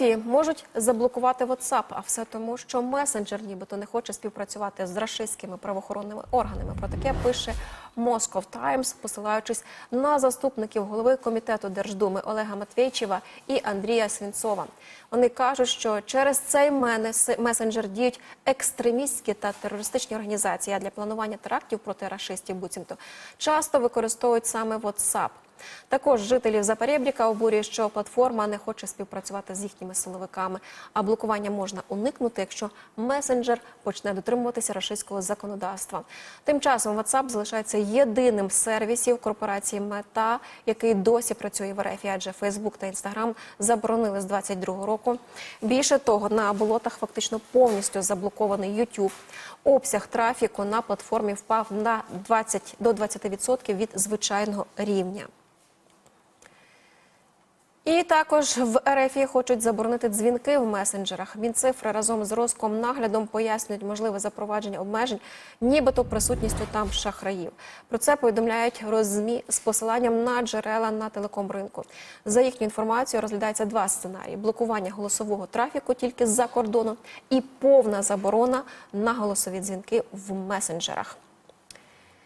РФ можуть заблокувати WhatsApp, а все тому, що месенджер нібито не хоче співпрацювати з рашистськими правоохоронними органами. Про таке пише Moscow Times, посилаючись на заступників голови комітету Держдуми Олега Матвійчева і Андрія Свінцова. Вони кажуть, що через цей месенджер діють екстремістські та терористичні організації а для планування терактів проти рашистів, буцімто часто використовують саме WhatsApp. Також жителів Запорєбріка обурює, що платформа не хоче співпрацювати з їхніми силовиками. А блокування можна уникнути, якщо месенджер почне дотримуватися рашистського законодавства. Тим часом WhatsApp залишається єдиним сервісів корпорації Мета, який досі працює в РФ, адже Фейсбук та Інстаграм заборонили з 22 року. Більше того, на болотах фактично повністю заблокований YouTube. Обсяг трафіку на платформі впав на 20 до 20% від звичайного рівня. І також в РФ хочуть заборонити дзвінки в месенджерах. Мінцифри разом з Роскомнаглядом пояснюють можливе запровадження обмежень, нібито присутністю там шахраїв. Про це повідомляють роззмі з посиланням на джерела на телекомринку. За їхню інформацією розглядається два сценарії: блокування голосового трафіку тільки з-за кордону і повна заборона на голосові дзвінки в месенджерах.